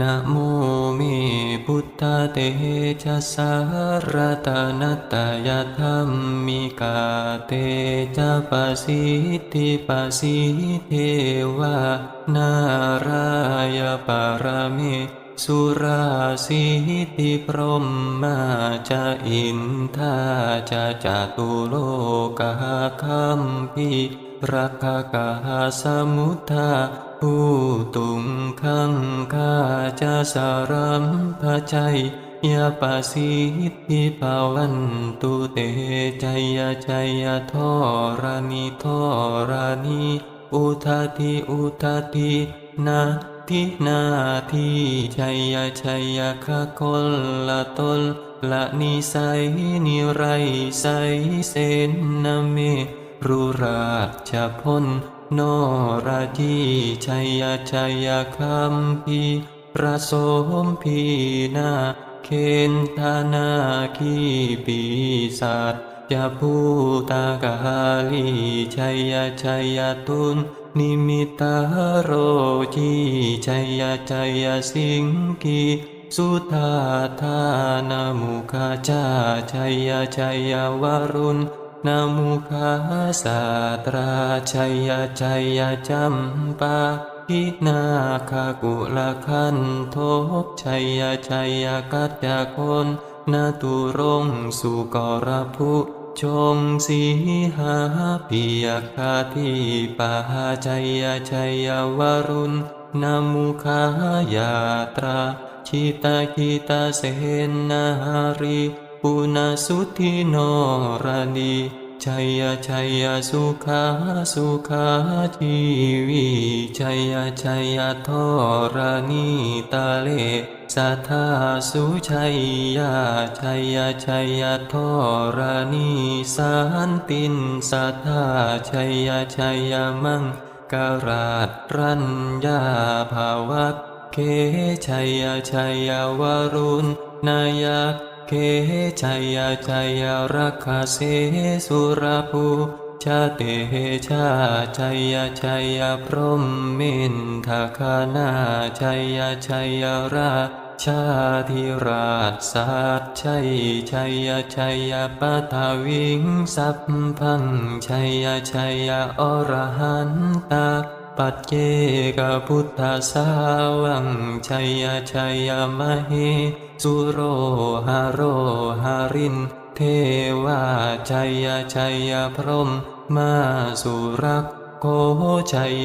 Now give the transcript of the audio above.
นะโมเมพุทธเตชะสารตานัตยธรรมมิกาเตจะปะสิทธิปะสิเทวา นารายปารมิ สุราสิทธิพรหมมาจะอินทาจะจตุโลกาคัมพีรักกาสมุทาผู้ตุงขังคาจะสารัมพชัยยาปาสิทธิภาวันตุเตจยาใจยาทอรานิทอรานิอุทาทิอุทาทินา ทินาทิชัยยชัยยคะคลละตลละนิสัยนิไรไสเสนนาเมรุราชพลนราจีชัยชัยคัมพีประสมพีนาเคนธานาคีปีศาจจะพูตากาลีชัยชัยตุน นิมิตาโรจีชัยชัยสิงกีสุธาธานามุขจาชัยชัยวรุณนามุขาสาตราชัยชัยจัมปาพินาคากุลคันโทกชัยชัยกัจจคนนาตุรงสุกรภุ ชงสีหาปิยคาทิปาชัยชัยวรุณนามุขายาตราชิตาคิตาเสนารีปุณสุธิโนรานี ชัยชัยสุขาสุขาชีวีชัยชัยทอรานีตาเลสัทธาสุชัยยาชัยชัยทอรานีสันตินสัทธาชัยชัยมังการาตรัญญาภาวัตเคชัยชัยวรุณนายัก เคชัยชัยรักขเสสุรภูชาเตชาชัยชัยพรหมมินทคานาชัยชัยราชาธิราชสัตชัยชัยชัยปัทวิงสัพพังชัยชัยอรหันตา ปัจเจกพุทธสาวังชัยชัยมเหสุโรหาโรหาริน เทวาชัยชัยพรหมมาสุรักโคชัย